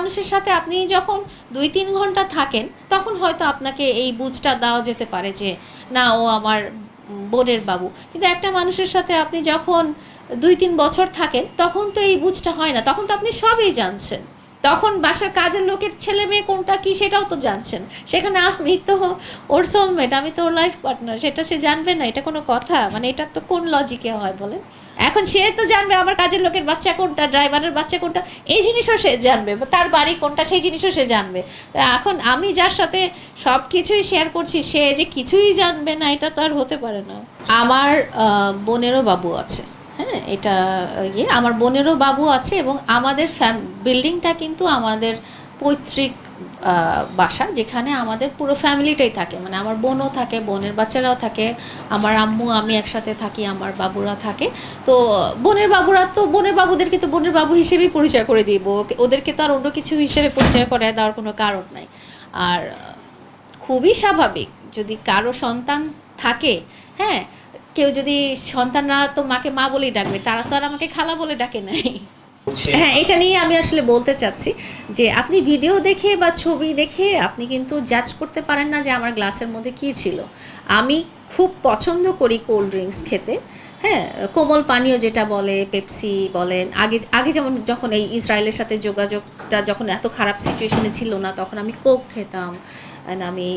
মানুষের সাথে আপনি যখন দুই তিন ঘণ্টা থাকেন, তখন হয়তো আপনাকে এই বুঝটা দেওয়া যেতে পারে যে, না, ও আমার বোনের বাবু। কিন্তু একটা মানুষের সাথে আপনি যখন দুই তিন বছর থাকেন, তখন তো এই বুঝটা হয় না। তখন তো আপনি সবই জানছেন। তখন বাসার কাজের লোকের ছেলে মেয়ে কোনটা কি সেটাও তো জানছেন। সেখানে আমি তো ওর সোলমেট আমি তো ওর লাইফ পার্টনার সেটা সে জানবে না, এটা কোনো কথা? মানে এটা তো কোন লজিকে হয় বলেন? এখন সে তো জানবে আমার কাজের লোকের বাচ্চা কোনটা, ড্রাইভারের বাচ্চা কোনটা, এই জিনিসও সে জানবে তার বাড়ি কোনটা, সেই জিনিসও সে জানবে। এখন আমি যার সাথে সব কিছুই শেয়ার করছি, সে যে কিছুই জানবে না, এটা তো আর হতে পারে না। আমার বোনেরও বাবু আছে হ্যাঁ এটা ইয়ে আমার বোনেরও বাবু আছে এবং আমাদের বিল্ডিংটা কিন্তু আমাদের পৈতৃক বাসা যেখানে আমাদের পুরো ফ্যামিলিটাই থাকে। মানে আমার বোনও থাকে, বোনের বাচ্চারাও থাকে, আমার আম্মু, আমি একসাথে থাকি, আমার বাবুরা থাকে। তো বোনের বাবুরা তো, বোনের বাবুদেরকে তো বোনের বাবু হিসেবেই পরিচয় করে দিব। ওদেরকে তো আর অন্য কিছু হিসেবে পরিচয় করে দেওয়ার কোনো কারণ নাই। আর খুবই স্বাভাবিক, যদি কারও সন্তান থাকে হ্যাঁ কেউ যদি সন্তানরা তো মাকে মা বলেই ডাকবে, তারা তো আর আমাকে খালা বলে ডাকে নাই। হ্যাঁ এটা নিয়ে আমি আসলে বলতে চাচ্ছি যে আপনি ভিডিও দেখে বা ছবি দেখে আপনি কিন্তু জাজ করতে পারেন না যে আমার গ্লাসের মধ্যে কি ছিল। আমি খুব পছন্দ করি কোল্ড ড্রিঙ্কস খেতে। হ্যাঁ কোমল পানীয় যেটা বলে, পেপসি বলেন আগে আগে যেমন যখন এই ইসরায়েলের সাথে যোগাযোগটা যখন এত খারাপ সিচুয়েশনে ছিল না, তখন আমি কোক খেতাম and আমি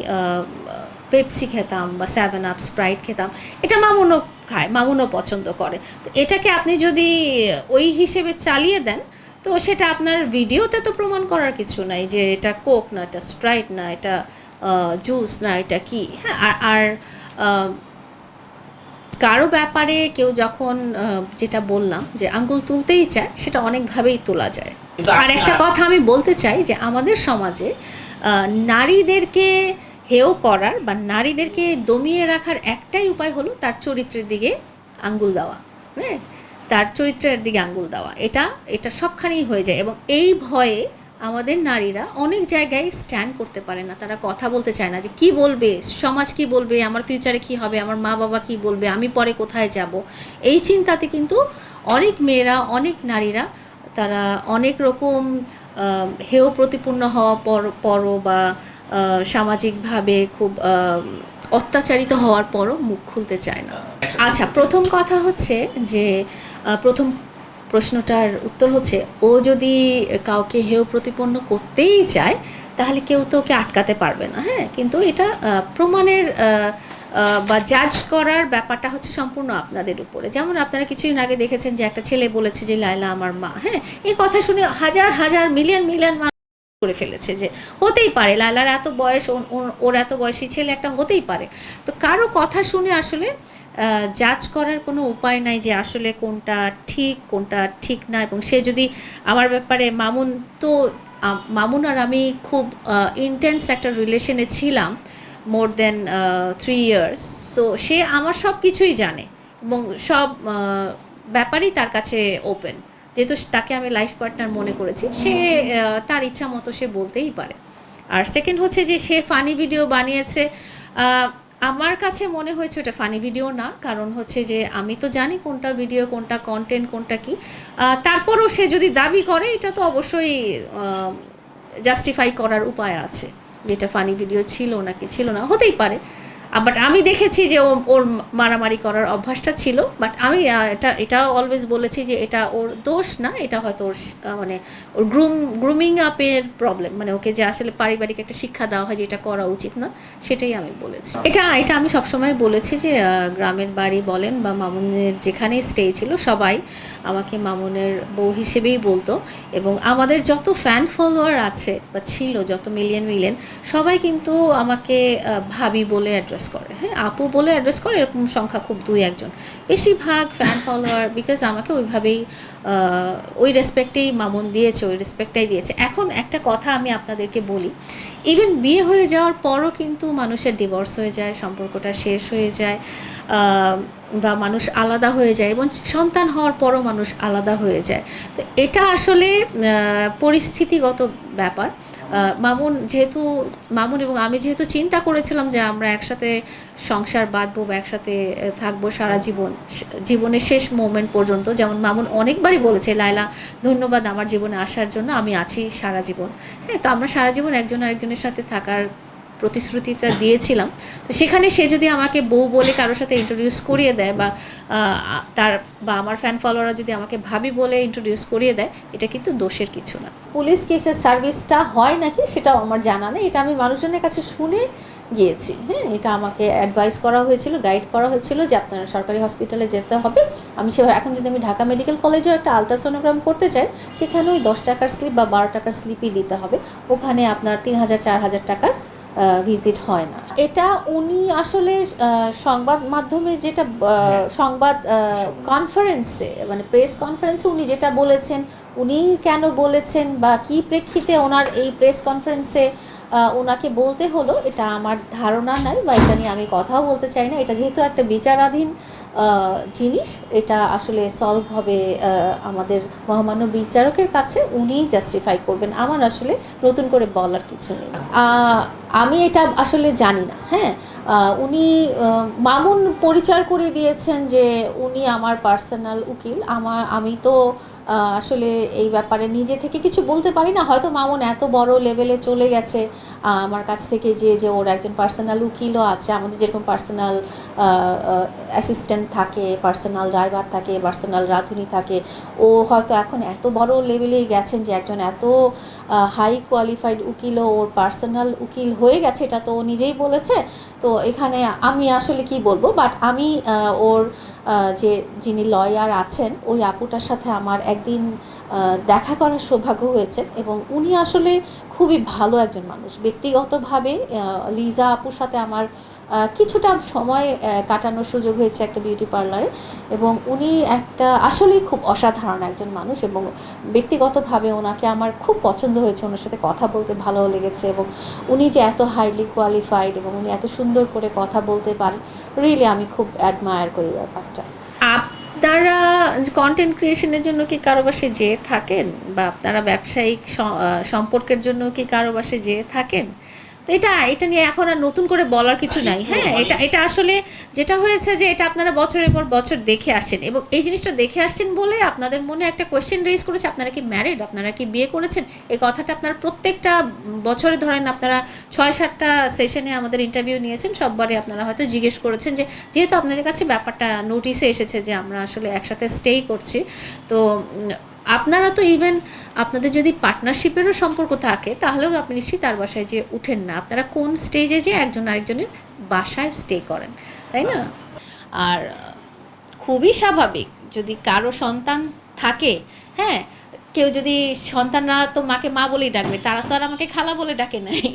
পেপসি খেতাম বা সেভেন আপ স্প্রাইট খেতাম। এটা মামুনও খায়, মামুনও পছন্দ করে। তো এটাকে আপনি যদি ওই হিসেবে চালিয়ে দেন, তো সেটা আপনার ভিডিওতে তো প্রমাণ করার কিছু নাই যে এটা কোক না, এটা স্প্রাইট না, এটা জুস না, এটা কি? হ্যাঁ আর আর কারও ব্যাপারে কেউ যখন যেটা বললাম যে আঙ্গুল তুলতেই চায় সেটা অনেকভাবেই তোলা যায়। আর একটা কথা আমি বলতে চাই যে আমাদের সমাজে নারীদেরকে হেয় করার বা নারীদেরকে দমিয়ে রাখার একটাই উপায় হলো তার চরিত্রের দিকে আঙ্গুল দেওয়া হ্যাঁ? তার চরিত্রের দিকে আঙ্গুল দেওয়া। এটা এটা সবখানেই হয়ে যায় এবং এই ভয়ে আমাদের নারীরা অনেক জায়গায় স্ট্যান্ড করতে পারে না। তারা কথা বলতে চায় না যে কি বলবে? সমাজ কি বলবে? আমার ফিউচারে কি হবে? আমার মা বাবা কি বলবে? আমি পরে কোথায় যাব? এই চিন্তাতে কিন্তু অনেক মেয়েরা অনেক নারীরা তারা অনেক রকম হেয় প্রতিপূর্ণ হওয়া পর পরও বা সামাজিকভাবে খুব অত্যাচারিত হওয়ার পরও মুখ খুলতে চায় না। আচ্ছা। প্রথম কথা হচ্ছে যে প্রথম প্রশ্নটার উত্তর হচ্ছে, ও যদি কাউকে হেয় প্রতিপন্ন করতেই চায়, তাহলে কেউ তো ওকে আটকাতে পারবে না হ্যাঁ? কিন্তু এটা প্রমাণের বা জাজ করার ব্যাপারটা হচ্ছে সম্পূর্ণ আপনাদের উপরে। যেমন আপনারা কিছুদিন আগে দেখেছেন যে একটা ছেলে বলেছে যে, লায়লা আমার মা হ্যাঁ? এই কথা শুনে হাজার হাজার, মিলিয়ন মিলিয়ন করে ফেলেছে যে, হতেই পারে, লায়লার এত বয়স ওর এত বয়সী ছেলে একটা হতেই পারে। তো কারও কথা শুনে আসলে জাজ করার কোনো উপায় নাই যে আসলে কোনটা ঠিক কোনটা ঠিক না। এবং সে যদি আমার ব্যাপারে মামুন তো মামুন আর আমি খুব ইন্টেন্স একটা রিলেশনে ছিলাম মোর দেন থ্রি ইয়ার্স তো সে আমার সব কিছুই জানে এবং সব ব্যাপারই তার কাছে ওপেন যেহেতু তাকে আমি লাইফ পার্টনার মনে করেছি, সে তার ইচ্ছা মতো সে বলতেই পারে। আর সেকেন্ড হচ্ছে যে সে ফানি ভিডিও বানিয়েছে আমার কাছে মনে হয়েছে ওটা ফানি ভিডিও না, কারণ হচ্ছে যে আমি তো জানি কোনটা ভিডিও কোনটা কন্টেন্ট কোনটা কি। তারপরও সে যদি দাবি করে, এটা তো অবশ্যই জাস্টিফাই করার উপায় আছে। যেটা ফানি ভিডিও ছিল নাকি ছিল না, হতেই পারে। বাট আমি দেখেছি যে ওর মারামারি করার অভ্যাসটা ছিল বাট আমি এটা এটা অলওয়েজ বলেছি যে এটা ওর দোষ না, এটা হয়তো ওর মানে ওর গ্রুম গ্রুমিং আপের প্রবলেম মানে ওকে যে আসলে পারিবারিক একটা শিক্ষা দেওয়া হয় যে এটা করা উচিত না, সেটাই আমি বলেছি। এটা এটা আমি সবসময় বলেছি যে গ্রামের বাড়ি বলেন বা মামুনের যেখানে স্টে ছিল, সবাই আমাকে মামুনের বউ হিসেবেই বলতো এবং আমাদের যত ফ্যান ফলোয়ার আছে বা ছিল, যত মিলিয়ন মিলিয়ন সবাই কিন্তু আমাকে ভাবি বলে অ্যাড্রেস করে। হ্যাঁ আপু বলে অ্যাড্রেস করে, এরকম সংখ্যা খুব দুই, একজন। বেশিরভাগ ফ্যান ফলোয়ার বিকজ আমাকে ওইভাবেই ওই রেসপেক্টেই মামুন দিয়েছে, ওই রেসপেক্টটাই দিয়েছে। এখন একটা কথা আমি আপনাদেরকে বলি ইভেন বিয়ে হয়ে যাওয়ার পরও কিন্তু মানুষের ডিভোর্স হয়ে যায়, সম্পর্কটা শেষ হয়ে যায় বা মানুষ আলাদা হয়ে যায়, এবং সন্তান হওয়ার পরও মানুষ আলাদা হয়ে যায়। তো এটা আসলে পরিস্থিতিগত ব্যাপার। মামুন যেহেতু, মামুন এবং আমি যেহেতু চিন্তা করেছিলাম যে আমরা একসাথে সংসার বাঁধবো বা একসাথে থাকব সারা জীবন জীবনের শেষ মোমেন্ট পর্যন্ত। যেমন মামুন অনেকবারই বলেছে লাইলা ধন্যবাদ আমার জীবনে আসার জন্য, আমি আছি সারা জীবন। হ্যাঁ তো আমরা সারা জীবন একজন আরেকজনের সাথে থাকার প্রতিশ্রুতিটা দিয়েছিলাম। তো সেখানে সে যদি আমাকে বউ বলে কারোর সাথে ইন্ট্রোডিউস করিয়ে দেয় বা তার বা আমার ফ্যান ফলোয়াররা যদি আমাকে ভাবি বলে ইন্ট্রোডিউস করিয়ে দেয়, এটা কিন্তু দোষের কিছু না। পুলিশ কেসের সার্ভিসটা হয় নাকি সেটাও আমার জানা নেই। এটা আমি মানুষজনের কাছে শুনে গিয়েছি হ্যাঁ? এটা আমাকে অ্যাডভাইস করা হয়েছিল গাইড করা হয়েছিল যে আপনারা সরকারি হসপিটালে যেতে হবে। আমি সে, এখন যদি আমি ঢাকা মেডিকেল কলেজেও একটা আলট্রাসোনোগ্রাম করতে চাই, সেখানে ওই দশ টাকার স্লিপ বা বারো টাকার স্লিপই দিতে হবে। ওখানে আপনার তিন হাজার, চার হাজার টাকার ভিজিট হয় না। এটা উনি আসলে সংবাদ মাধ্যমে যেটা সংবাদ কনফারেন্সে মানে প্রেস কনফারেন্সে উনি যেটা বলেছেন উনি কেন বলেছেন বা কি প্রেক্ষিতে ওনার এই প্রেস কনফারেন্সে ওনাকে বলতে হলো, এটা আমার ধারণা নাই বা এটা নিয়ে আমি কথাও বলতে চাই না। এটা যেহেতু একটা বিচারাধীন জিনিস, এটা আসলে সলভ হবে আমাদের মহামান্য বিচারকের কাছে উনিই জাস্টিফাই করবেন। আমার আসলে নতুন করে বলার কিছু নেই। আমি এটা আসলে জানি না হ্যাঁ? উনি মামুন পরিচয় করে দিয়েছেন যে উনি আমার পার্সোনাল উকিল। আমার, আমি তো আসলে এই ব্যাপারে নিজে থেকে কিছু বলতে পারি না। হয়তো মামুন এত বড় লেভেলে চলে গেছে আমার কাছ থেকে যে যে ওর একজন পার্সোনাল উকিলও আছে, আমাদের যেরকম পার্সোনাল অ্যাসিস্ট্যান্ট থাকে পার্সোনাল ড্রাইভার থাকে পার্সোনাল রাঁধুনি থাকে, ও হয়তো এখন এত বড় লেভেলে গেছেন যে একজন এত হাই কোয়ালিফাইড উকিলও ওর পার্সোনাল উকিল হয়ে গেছে, এটা তো ও নিজেই বলেছে। তো এখানে আমি আসলে কি বলব? বাট আমি ওর যে, যিনি লয়ার আছেন, ওই আপুটার সাথে আমার একদিন দেখা করার সৌভাগ্য হয়েছে এবং উনি আসলে খুবই ভালো একজন মানুষ। ব্যক্তিগতভাবে লিজা আপুর সাথে আমার কিছুটা সময় কাটানোর সুযোগ হয়েছে একটা বিউটি পার্লারে এবং উনি একটা আসলেই খুব অসাধারণ একজন মানুষ এবং ব্যক্তিগতভাবে ওনাকে আমার খুব পছন্দ হয়েছে ওনার সাথে কথা বলতে ভালো লেগেছে এবং উনি যে এত হাইলি কোয়ালিফাইড এবং উনি এত সুন্দর করে কথা বলতে পারেন রিয়েলি আমি খুব অ্যাডমায়ার করি ব্যাপারটা। আপনারা কন্টেন্ট ক্রিয়েশনের জন্য কি কারও বাসে যেয়ে থাকেন? বা আপনারা ব্যবসায়িক সম্পর্কের জন্য কি কারও বাসে যেয়ে থাকেন? তো এটা এটা নিয়ে এখন আর নতুন করে বলার কিছু নাই। হ্যাঁ এটা এটা আসলে যেটা হয়েছে যে এটা আপনারা বছরের পর বছর দেখে আসছেন এবং এই জিনিসটা দেখে আসছেন বলে আপনাদের মনে একটা কোয়েশ্চেন রেজ করেছে আপনারা কি ম্যারিড আপনারা কি বিয়ে করেছেন? এই কথাটা আপনারা প্রত্যেকটা বছরে ধরেন আপনারা ছয় সাতটা সেশনে আমাদের ইন্টারভিউ নিয়েছেন সববারই আপনারা হয়তো জিজ্ঞেস করেছেন যে যেহেতু আপনাদের কাছে ব্যাপারটা নোটিসে এসেছে যে আমরা আসলে একসাথে স্টেই করছি তো আপনারা তো ইভেন আপনাদের যদি পার্টনারশিপেরও সম্পর্ক থাকে, তাহলেও আপনি নিশ্চয়ই তার বাসায় যে উঠেন না। আপনারা কোন স্টেজে যে একজন আরেকজনের বাসায় স্টে করেন, তাই না? আর খুবই স্বাভাবিক, যদি কারও সন্তান থাকে হ্যাঁ কেউ যদি সন্তানরা তো মাকে মা বলেই ডাকবে, তারা তো আর আমাকে খালা বলে ডাকে নাই।